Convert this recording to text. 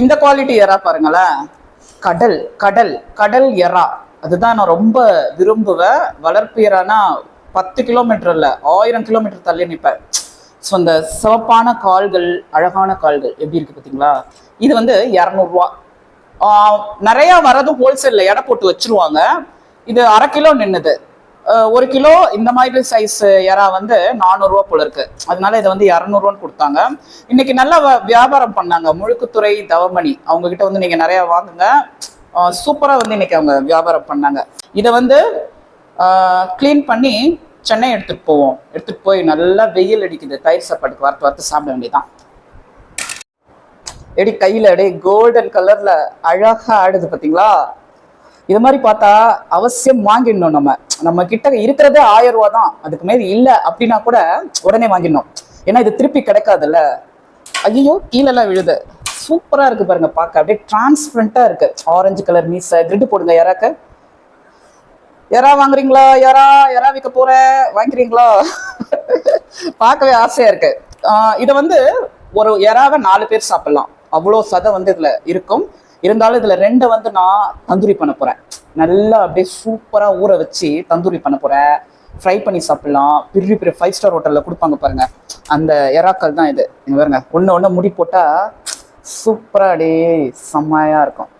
இந்த குவாலிட்டி எறா பாருங்களேன். கடல் கடல் கடல் எறா. அதுதான் நான் ரொம்ப விரும்புவேன். வளர்ப்பு எறானா பத்து கிலோமீட்டர் இல்லை ஆயிரம் கிலோமீட்டர் தள்ளி நிற்பேன் ஸோ அந்த சிவப்பான கால்கள் அழகான கால்கள் எப்படி இருக்கு பார்த்தீங்களா? இது வந்து இரநூறுவா. நிறையா வரதும் ஹோல்சேலில் எடை போட்டு வச்சிருவாங்க. இது அரை கிலோ நின்றுது ஒரு கிலோ இந்த மாதிரி சைஸ் எறா வந்து நானூறுரூவா போல இருக்கு. அதனால இதை வந்து இரநூறுவான்னு கொடுத்தாங்க. இன்னைக்கு நல்லா வ- வியாபாரம் பண்ணாங்க. முழுக்குத்துறை தவமணி அவங்க கிட்ட வந்து நீங்க நிறைய வாங்குங்க. சூப்பரா வந்து இன்னைக்கு அவங்க வியாபாரம் பண்ணாங்க. இதை வந்து க்ளீன் பண்ணி சென்னை எடுத்துட்டு போவோம். எடுத்துட்டு போய் நல்லா வெயில் அடிக்குது. தயிர் சாப்பாட்டுக்கு வறுத்து வறுத்து சாப்பிட வேண்டியதான் எடி கையில அடி கோல்டன் கலர்ல அழகா ஆடுது பாத்தீங்களா? இது மாதிரி பார்த்தா அவசியம் வாங்கிடணும் நம்ம. நம்ம கிட்ட இருக்கிறதே ஆயிரம் ரூபா தான். அதுக்கு மேல இல்ல அப்படின்னா கூட உடனே வாங்கிடணும். ஏன்னா இது திருப்பி கிடைக்காதுல்ல. ஐயோ கீழெல்லாம் விழுது. சூப்பரா இருக்கு பாருங்க பார்க்க. அப்படியே டிரான்ஸ்பரண்டா இருக்கு. ஆரஞ்சு கலர் மீசை கிரிட்டு போடுங்க யாராக்க? யாரா வாங்குறீங்களா? யாரா? யாரா விற்க போற? வாங்குறீங்களா பார்க்கவே ஆசையா இருக்கு. ஆஹ் இதை வந்து ஒரு எறாவை நாலு பேர் சாப்பிடலாம். அவ்வளோ சதை வந்து இதுல இருக்கும். இருந்தாலும் இதுல ரெண்டை வந்து நான் தந்தூரி பண்ண போறேன். நல்லா அப்படியே சூப்பரா ஊற வச்சு தந்தூரி பண்ண போறேன். ஃப்ரை பண்ணி சாப்பிடலாம். பெரிய பெரிய ஃபைவ் ஸ்டார் ஹோட்டல்ல கொடுப்பாங்க பாருங்க. அந்த எறாக்கள் தான் இது. இங்க பாருங்க. ஒன்று ஒன்று முடி போட்டா சூப்பரா அப்படியே செம்மையா இருக்கும்.